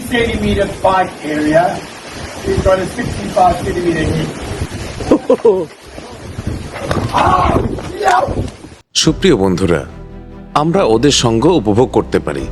centimeter bike area. We've got a 65 centimeter hip. সুপ্রিয় বন্ধুরা, আমরা ওদের সঙ্গ উপভোগ করতে পারি,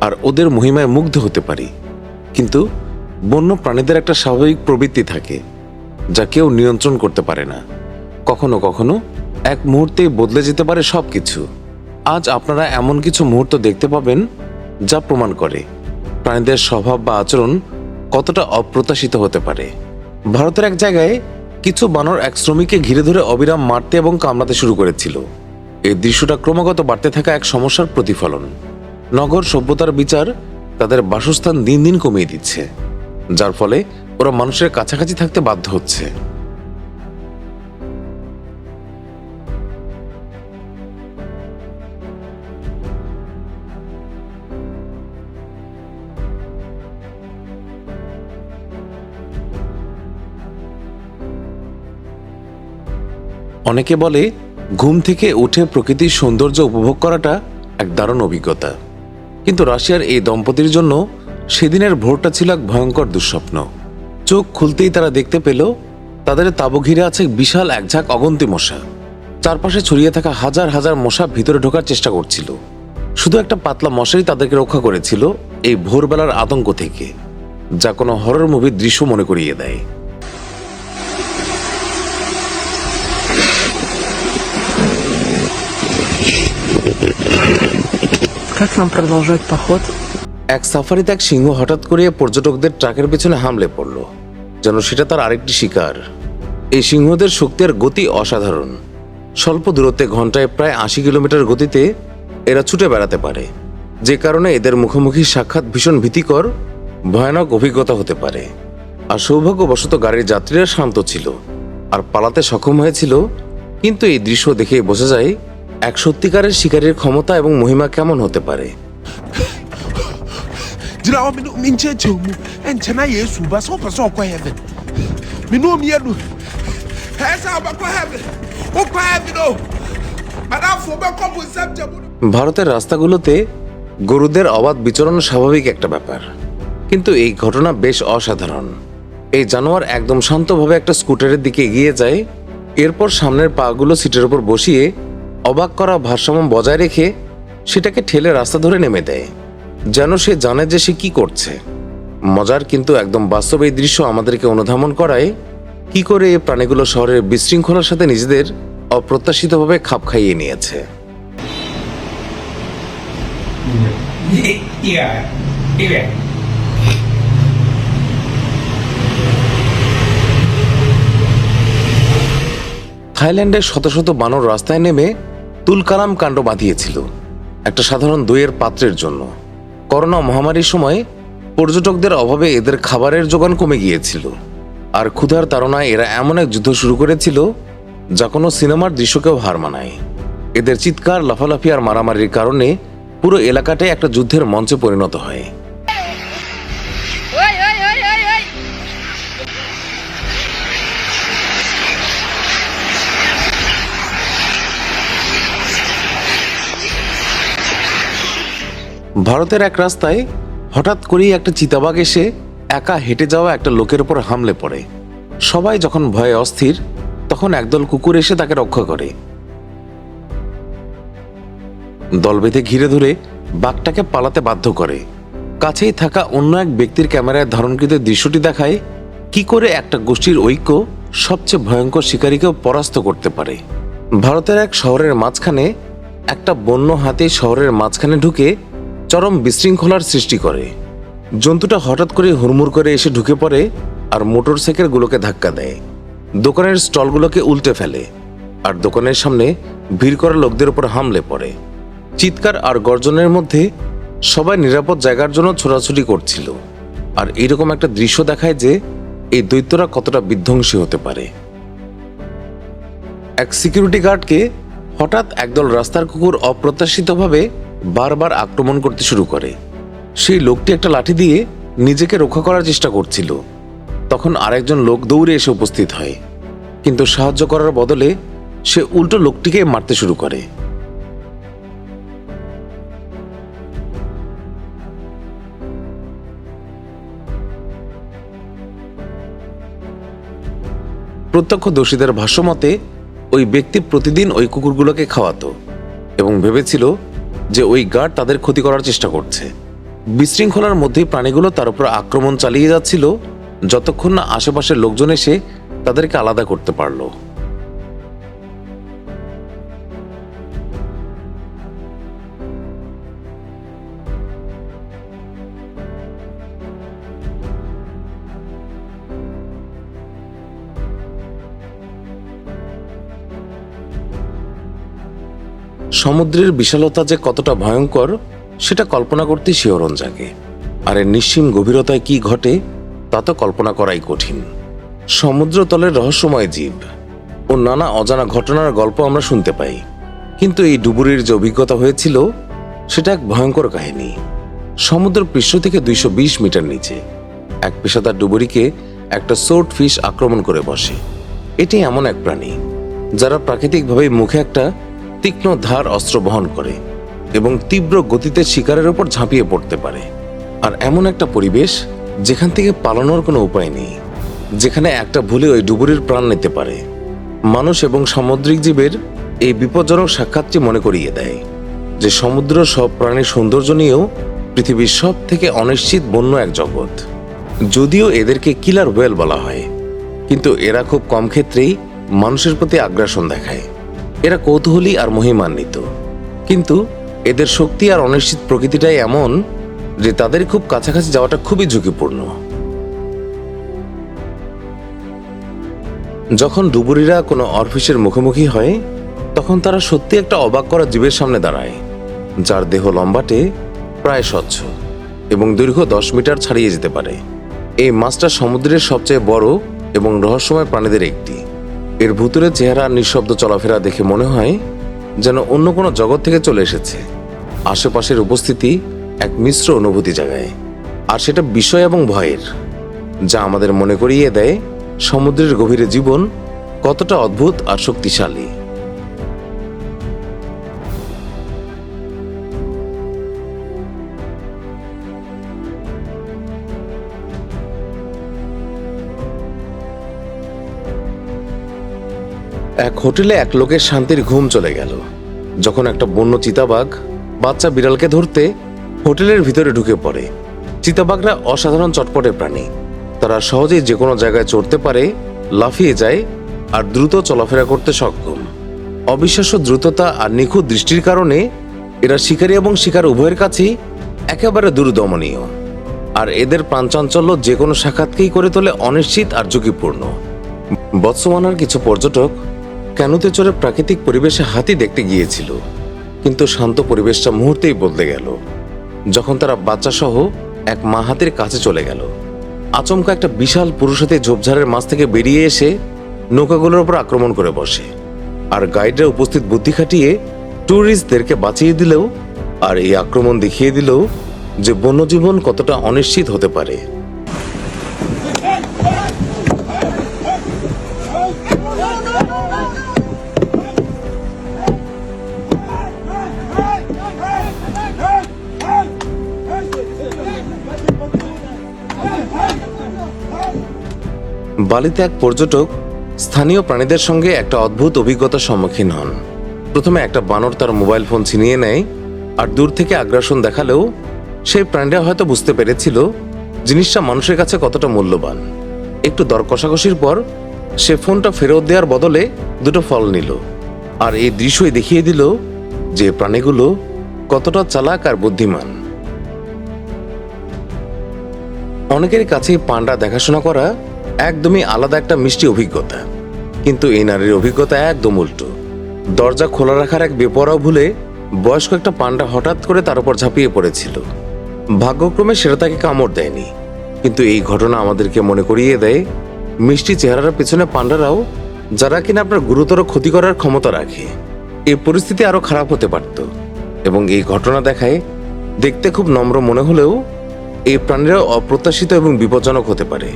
আর ওদের মহিমায় মুগ্ধ হতে পারি কিন্তু বন্য প্রাণীদের একটা স্বাভাবিক প্রবৃত্তি থাকে, যা কেউ নিয়ন্ত্রণ করতে পারে না কখনো কখনো এক মুহূর্তেই বদলে যেতে পারে সব কিছু আজ আপনারা এমন কিছু মুহূর্ত দেখতে পাবেন, যা প্রমাণ করে প্রাণীদের স্বভাব বা আচরণ কতটা অপ্রত্যাশিত হতে পারে? ভারতের এক জায়গায় কিছু বানর এক শ্রমিককে ঘিরে ধরে অবিরাম মারতে এবং কামড়াতে শুরু করেছিল। এই দৃশ্যটা ক্রমাগত বাড়তে থাকা এক সমস্যার প্রতিফলন। নগর সভ্যতার বিচার তাদের বাসস্থান দিন দিন কমিয়ে দিচ্ছে, যার ফলে ওরা মানুষের কাছাকাছি থাকতে বাধ্য হচ্ছে। অনেকে বলে ঘুম থেকে উঠে প্রকৃতির সৌন্দর্য উপভোগ করাটা এক দারুণ অভিজ্ঞতা। কিন্তু রাশিয়ার এই দম্পতির জন্য সেদিনের ভোরটা ছিল এক ভয়ঙ্কর দুঃস্বপ্ন। চোখ খুলতেই তারা দেখতে পেল, তাদের তাবু ঘিরে আছে বিশাল এক ঝাঁক অগন্তি মশা। চারপাশে ছড়িয়ে থাকা হাজার হাজার মশা ভিতরে ঢোকার চেষ্টা করছিল। শুধু একটা পাতলা মশাই তাদেরকে রক্ষা করেছিল এই ভোরবেলার আতঙ্ক থেকে, যা কোনো হরর মুভির দৃশ্য মনে করিয়ে দেয়। Как нам продолжать поход? এক সাফারিতে এক সিংহ হঠাৎ করে পর্যটকদের ট্রাকের পেছনে হামলে পড়ল যেন সেটা তার আরেকটি শিকার এই সিংহদের শক্তি আর গতি অসাধারণ স্বল্প দূরত্বে ঘন্টায় প্রায় আশি কিলোমিটার গতিতে এরা ছুটে বেড়াতে পারে যে কারণে এদের মুখোমুখি সাক্ষাৎ ভীষণ ভীতিকর ভয়ানক অভিজ্ঞতা হতে পারে আর সৌভাগ্যবশত গাড়ির যাত্রীরা শান্ত ছিল আর পালাতে সক্ষম হয়েছিল কিন্তু এই দৃশ্য দেখে বোঝা যায় এক সত্যিকারের শিকারীর ক্ষমতা এবং মহিমা কেমন হতে পারে? Gyina hɔ mene menkyerɛkyerɛ mu. Ɛnkyɛna yesu ba sɛ wopɛ sɛ ɔkɔ heaven. Mene omienu ɛɛ sɛ wobɛkɔ heaven. Wokɔ heaven o. Madamfo wobɛkɔ mo nsɛm gya mu. ভারতের রাস্তাগুলোতে গরুদের অবাধ বিচরণ স্বাভাবিক একটা ব্যাপার। কিন্তু এই ঘটনা বেশ অসাধারণ। এই জানোয়ার একদম শান্তভাবে একটা স্কুটারের দিকে এগিয়ে যায় এরপর সামনের পাগুলো সিটের উপর বসিয়ে অবাক করা ভারসাম্য বজায় রেখে সেটাকে ঠেলে রাস্তা ধরে নেমে দেয়, যেন সে জানে যে সে কি করছে মজার কিন্তু একদম বাস্তব এই দৃশ্য আমাদেরকে অনুধাবন করায়, কি করে এই প্রাণীগুলো শহরের বিশৃঙ্খলার সাথে নিজেদের অপ্রত্যাশিতভাবে খাপ খাইয়ে নিয়েছে. থাইল্যান্ডের শত শত বানর রাস্তায় নেমে তুলকালাম কাণ্ড বাঁধিয়েছিল একটা সাধারণ দইয়ের পাত্রের জন্য। করোনা মহামারীর সময় পর্যটকদের অভাবে এদের খাবারের যোগান কমে গিয়েছিল। আর ক্ষুধার তাড়নায় এরা এমন এক যুদ্ধ শুরু করেছিল যা কোনো সিনেমার দৃশ্যকেও হার মানায়। এদের চিৎকার, লাফালাফি আর মারামারির কারণে পুরো এলাকাটাই একটা যুদ্ধের মঞ্চে পরিণত হয়। ভারতের এক রাস্তায় হঠাৎ করেই একটা চিতাবাঘ এসে একা হেঁটে যাওয়া একটা লোকের উপর হামলে পড়ে। সবাই যখন ভয়ে অস্থির, তখন একদল কুকুর এসে তাকে রক্ষা করে। দল বেঁধে ঘিরে ধরে বাঘটাকে পালাতে বাধ্য করে। কাছেই থাকা অন্য এক ব্যক্তির ক্যামেরায় ধারণকৃত দৃশ্যটি দেখায় কি করে একটা গোষ্ঠীর ঐক্য সবচেয়ে ভয়ঙ্কর শিকারীকেও পরাস্ত করতে পারে। ভারতের এক শহরের মাঝখানে একটা বন্য হাতি শহরের মাঝখানে ঢুকে চরম বিশৃঙ্খলার সৃষ্টি করে। জন্তুটা হঠাৎ করে হুড়মুড় করে এসে ঢুকে পড়ে আর মোটরসাইকেলগুলোকে ধাক্কা দেয়। দোকানের স্টলগুলোকে উল্টে ফেলে আর দোকানের সামনে ভিড় করা লোকদের উপর হামলে পড়ে। চিৎকার আর গর্জনের মধ্যে সবাই নিরাপদ জায়গার জন্য ছোটাছুটি করছিল। আর এরকম একটা দৃশ্য দেখায় যে এই দৈত্যরা কতটা বিধ্বংসী হতে পারে। এক সিকিউরিটি গার্ডকে হঠাৎ একদল রাস্তার কুকুর অপ্রত্যাশিতভাবে বারবার আক্রমণ করতে শুরু করে। সেই লোকটি একটা লাঠি দিয়ে নিজেকে রক্ষা করার চেষ্টা করছিল। তখন আরেকজন লোক দৌড়ে এসে উপস্থিত হয়। কিন্তু সাহায্য করার বদলে সে উল্টো লোকটিকে মারতে শুরু করে। প্রত্যক্ষদর্শীদের ভাষ্যমতে, ওই ব্যক্তি প্রতিদিন ওই কুকুরগুলোকে খাওয়াতো এবং ভেবেছিল যে ওই গার্ড তাদের ক্ষতি করার চেষ্টা করছে। বিশৃঙ্খলার মধ্যেই প্রাণীগুলো তার উপর আক্রমণ চালিয়ে যাচ্ছিল, যতক্ষণ না আশেপাশের লোকজন এসে তাদেরকে আলাদা করতে পারল। সমুদ্রের বিশালতা যে কতটা ভয়ঙ্কর, সেটা কল্পনা করতে শিহরণ জাগে। আর এর নিঃসীম গভীরতায় কি ঘটে, তা তো কল্পনা করাই কঠিন। সমুদ্র তলের রহস্যময় জীব ও নানা অজানা ঘটনার গল্প আমরা শুনতে পাই। কিন্তু এই ডুবুরির যে অভিজ্ঞতা হয়েছিল, সেটা এক ভয়ঙ্কর কাহিনী। সমুদ্র পৃষ্ঠ থেকে দুইশো বিশ মিটার নিচে। এক পেশাদার ডুবুরিকে একটা সোর্ট ফিশ আক্রমণ করে বসে। এটি এমন এক প্রাণী, যারা প্রাকৃতিকভাবে মুখে একটা তীক্ষ্ণ ধার অস্ত্র বহন করে এবং তীব্র গতিতে শিকারের ওপর ঝাঁপিয়ে পড়তে পারে। আর এমন একটা পরিবেশ যেখান থেকে পালানোর কোনো উপায় নেই, যেখানে একটা ভুলে ওই ডুবুরির প্রাণ নিতে পারে। মানুষ এবং সামুদ্রিক জীবের এই বিপজ্জনক সাক্ষাৎটি মনে করিয়ে দেয় যে সমুদ্র সব প্রাণীর সৌন্দর্য নিয়েও পৃথিবীর সব থেকে অনিশ্চিত বন্য এক জগৎ। যদিও এদেরকে কিলার ওয়েল বলা হয়, কিন্তু এরা খুব কম ক্ষেত্রেই মানুষের প্রতি আগ্রাসন দেখায়। এরা কৌতূহলী আর মহিমান্বিত। কিন্তু এদের শক্তি আর অনিশ্চিত প্রকৃতিটাই এমন যে তাদের খুব কাছাকাছি যাওয়াটা খুবই ঝুঁকিপূর্ণ। যখন ডুবুরিরা কোনো অরফিসের মুখোমুখি হয়, তখন তারা সত্যি একটা অবাক করা জীবের সামনে দাঁড়ায়, যার দেহ লম্বাটে প্রায় স্বচ্ছ এবং দৈর্ঘ্য দশ মিটার ছাড়িয়ে যেতে পারে। এই মাছটা সমুদ্রের সবচেয়ে বড় এবং রহস্যময় প্রাণীদের একটি। এর ভুতুরের চেহারা নিঃশব্দ চলাফেরা দেখে মনে হয় যেন অন্য কোনো জগৎ থেকে চলে এসেছে। আশেপাশের উপস্থিতি এক মিশ্র অনুভূতি জাগায়। আর সেটা বিষয় এবং ভয়ের, যা আমাদের মনে করিয়ে দেয় সমুদ্রের গভীরে জীবন কতটা অদ্ভুত আর শক্তিশালী। এক হোটেলে এক লোকের শান্তির ঘুম চলে গেল। যখন একটা বন্য চিতাবাঘ বাচ্চা বিড়ালকে ধরতে হোটেলের ভিতরে ঢুকে পড়ে। চিতাবাঘরা অসাধারণ চটপটে প্রাণী। তারা সহজেই যে কোনো জায়গায় চড়তে পারে, লাফিয়ে যায় আর দ্রুত চলাফেরা করতে সক্ষম। অবিশ্বাস্য দ্রুততা আর নিখুঁত দৃষ্টির কারণে এরা শিকারী এবং শিকার উভয়ের কাছেই একেবারে দুর্দমনীয়। আর এদের প্রাণচাঞ্চল্য যে কোনো সাক্ষাৎকেই করে তোলে অনিশ্চিত আর ঝুঁকিপূর্ণ। বৎসমানার কিছু পর্যটক ক্যানুতে চড়ে প্রাকৃতিক পরিবেশে হাতি দেখতে গিয়েছিল, কিন্তু শান্ত পরিবেশটা মুহূর্তেই বদলে গেল। যখন তারা বাচ্চা সহ এক মা হাতির কাছে চলে গেল। আচমকা একটা বিশাল পুরুষ হাতি ঝোপঝাড়ের মাছ থেকে বেরিয়ে এসে নৌকাগুলোর উপর আক্রমণ করে বসে, আর গাইডরা উপস্থিত বুদ্ধি খাটিয়ে ট্যুরিস্টদেরকে বাঁচিয়ে দিলেও, আর এই আক্রমণ দেখিয়ে দিলেও যে বন্যজীবন কতটা অনিশ্চিত হতে পারে। বালিতে এক পর্যটক স্থানীয় প্রাণীদের সঙ্গে একটা অদ্ভুত অভিজ্ঞতার সম্মুখীন হন। প্রথমে একটা বানর তার মোবাইল ফোন ছিনিয়ে নেয় আর দূর থেকে আগ্রাসন দেখালেও সেই প্রাণীরা হয়তো বুঝতে পেরেছিল জিনিসটা মানুষের কাছে কতটা মূল্যবান। একটু দর কষাকষির পর সে ফোনটা ফেরত দেওয়ার বদলে দুটো ফল নিল আর এই দৃশ্যই দেখিয়ে দিল যে প্রাণীগুলো কতটা চালাক আর বুদ্ধিমান। অনেকের কাছে পান্ডা দেখাশোনা করা একদমই আলাদা একটা মিষ্টি অভিজ্ঞতা। কিন্তু এই নারীর অভিজ্ঞতা একদম উল্টো। দরজা খোলা রাখার এক বেপরাও ভুলে বয়স্ক একটা পান্ডা হঠাৎ করে তার উপর ঝাঁপিয়ে পড়েছিল। ভাগ্যক্রমে সেটা তাকে কামড় দেয়নি। কিন্তু এই ঘটনা আমাদেরকে মনে করিয়ে দেয়, মিষ্টি চেহারার পেছনে পান্ডারাও, যারা কিনা আপনার গুরুতর ক্ষতি করার ক্ষমতা রাখে এই পরিস্থিতি আরও খারাপ হতে পারত। এবং এই ঘটনা দেখায়, দেখতে খুব নম্র মনে হলেও, এই প্রাণীরা অপ্রত্যাশিত এবং বিপজ্জনক হতে পারে।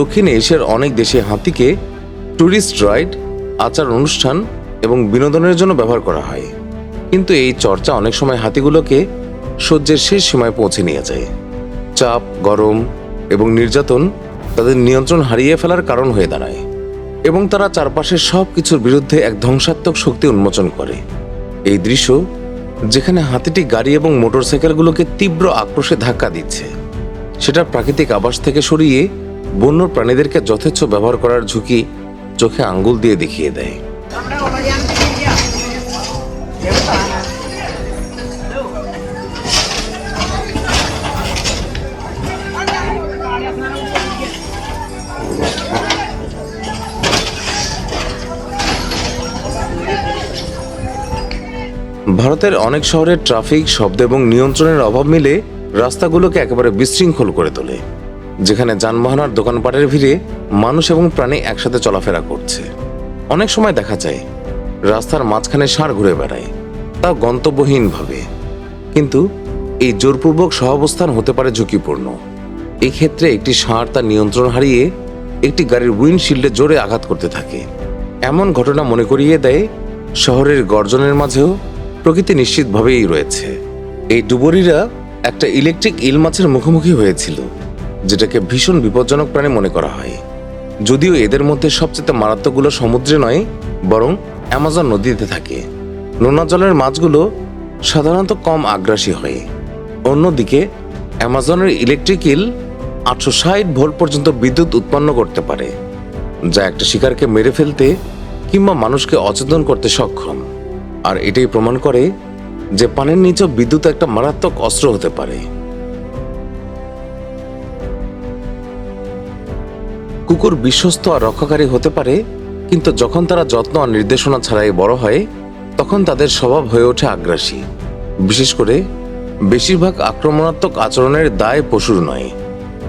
দক্ষিণ এশিয়ার অনেক দেশে হাতিকে ট্যুরিস্ট রাইড আচার অনুষ্ঠান এবং বিনোদনের জন্য ব্যবহার করা হয়। কিন্তু এই চর্চা অনেক সময় হাতিগুলোকে সহ্যের শেষ সীমায় পৌঁছে নিয়ে যায়। চাপ, গরম এবং নির্যাতন তাদের নিয়ন্ত্রণ হারিয়ে ফেলার কারণ হয়ে দাঁড়ায় এবং তারা চারপাশের সব কিছুর বিরুদ্ধে এক ধ্বংসাত্মক শক্তি উন্মোচন করে। এই দৃশ্য, যেখানে হাতিটি গাড়ি এবং মোটরসাইকেলগুলোকে তীব্র আক্রোশে ধাক্কা দিচ্ছে সেটা প্রাকৃতিক আবাস থেকে সরিয়ে বন্য প্রাণীদেরকে যথেচ্ছ ব্যবহার করার ঝুঁকি চোখে আঙ্গুল দিয়ে দেখিয়ে দেয়। ভারতের অনেক শহরের ট্রাফিক, শব্দ এবং নিয়ন্ত্রণের অভাব মিলে রাস্তাগুলোকে একেবারে বিশৃঙ্খল করে তোলে। যেখানে যানবাহন আর দোকানপাটের ভিড়ে মানুষ এবং প্রাণী একসাথে চলাফেরা করছে। অনেক সময় দেখা যায়, রাস্তার মাঝখানে ষাঁড় ঘুরে বেড়ায়, তা গন্তব্যহীনভাবে। কিন্তু এই জোরপূর্বক সহাবস্থান হতে পারে ঝুঁকিপূর্ণ। এই ক্ষেত্রে একটি ষাঁড় তার নিয়ন্ত্রণ হারিয়ে একটি গাড়ির উইন্ডশিল্ডে জোরে আঘাত করতে থাকে। এমন ঘটনা মনে করিয়ে দেয়, শহরের গর্জনের মাঝেও প্রকৃতি নিশ্চিতভাবেই রয়েছে। এই ডুবরিরা একটা ইলেকট্রিক ইল মাছের মুখোমুখি হয়েছিল। যেটাকে ভীষণ বিপজ্জনক প্রাণী মনে করা হয়। যদিও এদের মধ্যে সবচেয়ে মারাত্মকগুলো সমুদ্রে নয়, বরং অ্যামাজন নদীতে থাকে। নোনা জলের মাছগুলো সাধারণত কম আগ্রাসী হয়। অন্যদিকে, অ্যামাজনের ইলেকট্রিক ইল আটশো ষাট ভোল্ট পর্যন্ত বিদ্যুৎ উৎপন্ন করতে পারে, যা একটা শিকারকে মেরে ফেলতে কিংবা মানুষকে অচেতন করতে সক্ষম। আর এটাই প্রমাণ করে যে পানির নিচেও বিদ্যুৎ একটা মারাত্মক অস্ত্র হতে পারে। কুকুর বিশ্বস্ত আর রক্ষাকারী হতে পারে, কিন্তু যখন তারা যত্ন আর নির্দেশনা ছাড়াই বড় হয়, তখন তাদের স্বভাব হয়ে ওঠে আগ্রাসী। বিশেষ করে, বেশিরভাগ আক্রমণাত্মক আচরণের দায় পশুর নয়,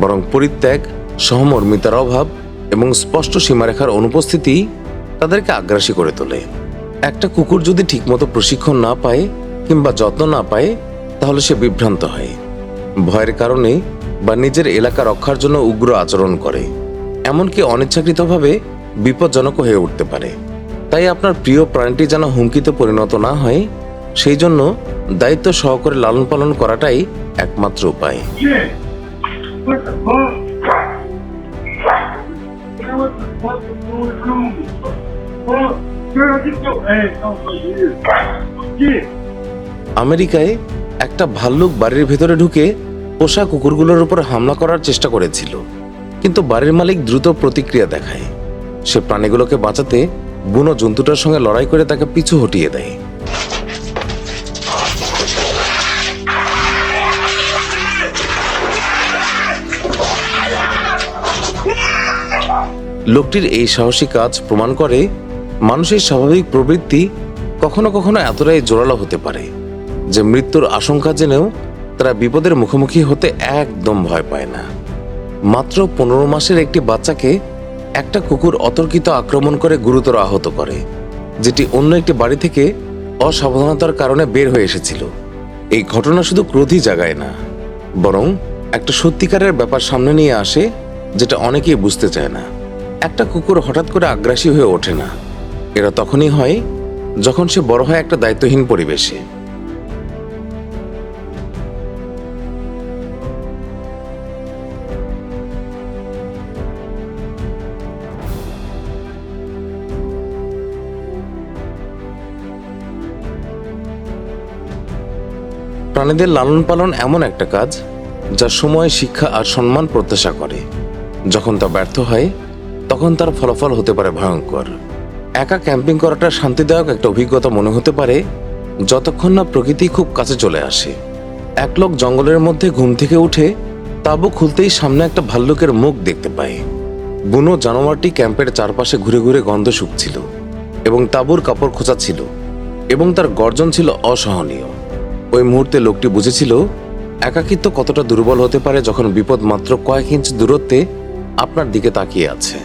বরং পরিত্যাগ, সহমর্মিতার অভাব এবং স্পষ্ট সীমারেখার অনুপস্থিতি তাদেরকে আগ্রাসী করে তোলে। একটা কুকুর যদি ঠিকমতো প্রশিক্ষণ না পায় কিংবা যত্ন না পায়, তাহলে সে বিভ্রান্ত হয়। ভয়ের কারণে বা নিজের এলাকা রক্ষার জন্য উগ্র আচরণ করে। এমনকি অনিচ্ছাকৃতভাবে বিপজ্জনক হয়ে উঠতে পারে তাই আপনার প্রিয় প্রাণীটি যেন হুমকিতে পরিণত না হয়, সেই জন্য দায়িত্ব সহকারে লালন পালন করাটাই একমাত্র উপায়. আমেরিকায় একটা ভাল্লুক বাড়ির ভেতরে ঢুকে পোষা কুকুরগুলোর উপর হামলা করার চেষ্টা করেছিল কিন্তু বাড়ির মালিক দ্রুত প্রতিক্রিয়া দেখায়। সে প্রাণীগুলোকে বাঁচাতে বুনো জন্তুটার সঙ্গে লড়াই করে তাকে পিছু হটিয়ে দেয়। লোকটির এই সাহসী কাজ প্রমাণ করে মানুষের স্বাভাবিক প্রবৃত্তি কখনো কখনো এতটাই জোরালো হতে পারে যে মৃত্যুর আশঙ্কা জেনেও তারা বিপদের মুখোমুখি হতে একদম ভয় পায় না। মাত্র পনেরো মাসের একটি বাচ্চাকে একটা কুকুর অতর্কিত আক্রমণ করে গুরুতর আহত করে, যেটি অন্য একটি বাড়ি থেকে অসাবধানতার কারণে বের হয়ে এসেছিল। এই ঘটনা শুধু ক্রোধই জাগায় না, বরং একটা সত্যিকারের ব্যাপার সামনে নিয়ে আসে যেটা অনেকেই বুঝতে চায় না। একটা কুকুর হঠাৎ করে আগ্রাসী হয়ে ওঠে না। এরা তখনই হয় যখন সে বড় হয় একটা দায়িত্বহীন পরিবেশে। প্রাণীদের লালন পালন এমন একটা কাজ যা সময়, শিক্ষা আর সম্মান প্রত্যাশা করে। যখন তা ব্যর্থ হয়, তখন তার ফলাফল হতে পারে ভয়ঙ্কর। একা ক্যাম্পিং করাটা শান্তিদায়ক একটা অভিজ্ঞতা মনে হতে পারে, যতক্ষণ না প্রকৃতি খুব কাছে চলে আসে। এক লোক জঙ্গলের মধ্যে ঘুম থেকে উঠে তাঁবু খুলতেই সামনে একটা ভাল্লুকের মুখ দেখতে পায়। বুনো জানোয়ারটি ক্যাম্পের চারপাশে ঘুরে ঘুরে গন্ধ শুকছিল এবং তাঁবুর কাপড় খোঁচা ছিল এবং তার গর্জন ছিল অসহনীয়। ওই মুহূর্তে লোকটি বুঝেছিল, একাকিত্ব কতটা দুর্বল হতে পারে যখন বিপদ মাত্র কয়েক ইঞ্চ দূরত্বে আপনার দিকে তাকিয়ে আছে।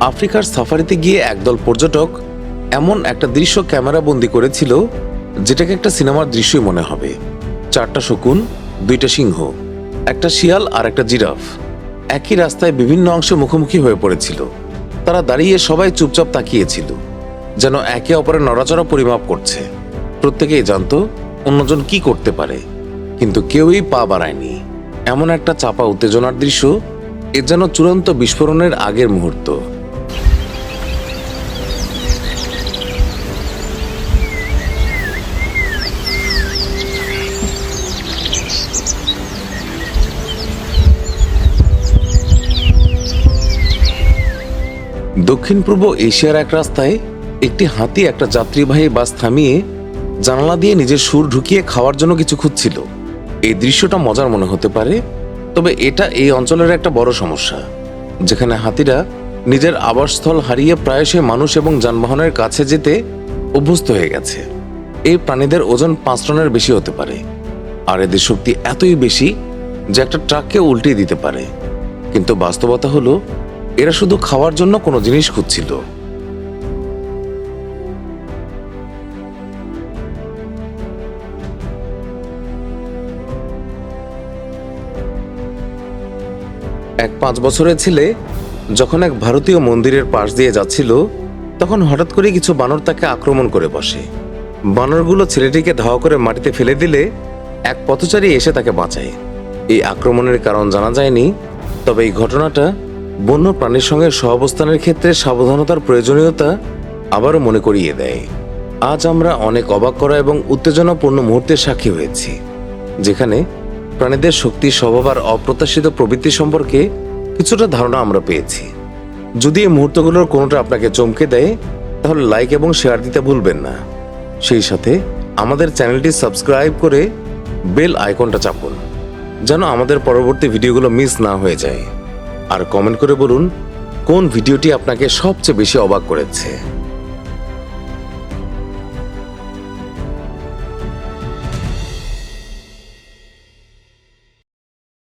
আফ্রিকার সাফারিতে গিয়ে একদল পর্যটক এমন একটা দৃশ্য ক্যামেরা বন্দি করেছিল, যেটাকে একটা সিনেমার দৃশ্যই মনে হবে। চারটা শকুন, দুইটা সিংহ, একটা শিয়াল আর একটা জিরাফ। একই রাস্তায় বিভিন্ন অংশে মুখোমুখি হয়ে পড়েছিল। তারা দাঁড়িয়ে সবাই চুপচাপ তাকিয়েছিল, যেন একে অপরের নড়াচড়া পরিমাপ করছে। প্রত্যেকেই জানতো অন্যজন কি করতে পারে? কিন্তু কেউই পা বাড়ায়নি। এমন একটা চাপা উত্তেজনার দৃশ্য এ যেন চূড়ান্ত বিস্ফোরণের আগের মুহূর্ত। দক্ষিণ পূর্ব এশিয়ার এক রাস্তায় একটি হাতি একটা যাত্রীবাহী বাস থামিয়ে জানালা দিয়ে নিজের সুর ঢুকিয়ে খাওয়ার জন্য কিছু খুঁজছিল। এই দৃশ্যটা মজার মনে হতে পারে, তবে এটা এই অঞ্চলের একটা বড় সমস্যা, যেখানে হাতিরা নিজের আবাসস্থল হারিয়ে প্রায়শই মানুষ এবং যানবাহনের কাছে যেতে অভ্যস্ত হয়ে গেছে। এই প্রাণীদের ওজন পাঁচ টনের বেশি হতে পারে, আর এদের শক্তি এতই বেশি যে একটা ট্রাককে উল্টিয়ে দিতে পারে। কিন্তু বাস্তবতা হলো, এরা শুধু খাওয়ার জন্য কোনো জিনিস খুঁজছিল। এক পাঁচ বছরের ছেলে যখন এক ভারতীয় মন্দিরের পাশ দিয়ে যাচ্ছিল, তখন হঠাৎ করে কিছু বানর তাকে আক্রমণ করে বসে। বানরগুলো ছেলেটিকে ধাওয়া করে মাটিতে ফেলে দিলে এক পথচারী এসে তাকে বাঁচায়। এই আক্রমণের কারণ জানা যায়নি, তবে এই ঘটনাটা বন্য প্রাণীর সঙ্গে সহাবস্থানের ক্ষেত্রে সাবধানতার প্রয়োজনীয়তা আবারও মনে করিয়ে দেয়। আজ আমরা অনেক অবাক করা এবং উত্তেজনাপূর্ণ মুহূর্তের সাক্ষী হয়েছি, যেখানে প্রাণীদের শক্তি স্বভাব আর অপ্রত্যাশিত প্রবৃত্তি সম্পর্কে কিছুটা ধারণা আমরা পেয়েছি। যদি এই মুহূর্তগুলোর কোনোটা আপনাকে চমকে দেয়, তাহলে লাইক এবং শেয়ার দিতে ভুলবেন না। সেই সাথে আমাদের চ্যানেলটি সাবস্ক্রাইব করে বেল আইকনটা চাপুন, যেন আমাদের পরবর্তী ভিডিওগুলো মিস না হয়ে যায়। আর কমেন্ট করে বলুন, কোন ভিডিওটি আপনাকে সবচেয়ে বেশি অবাক করেছে?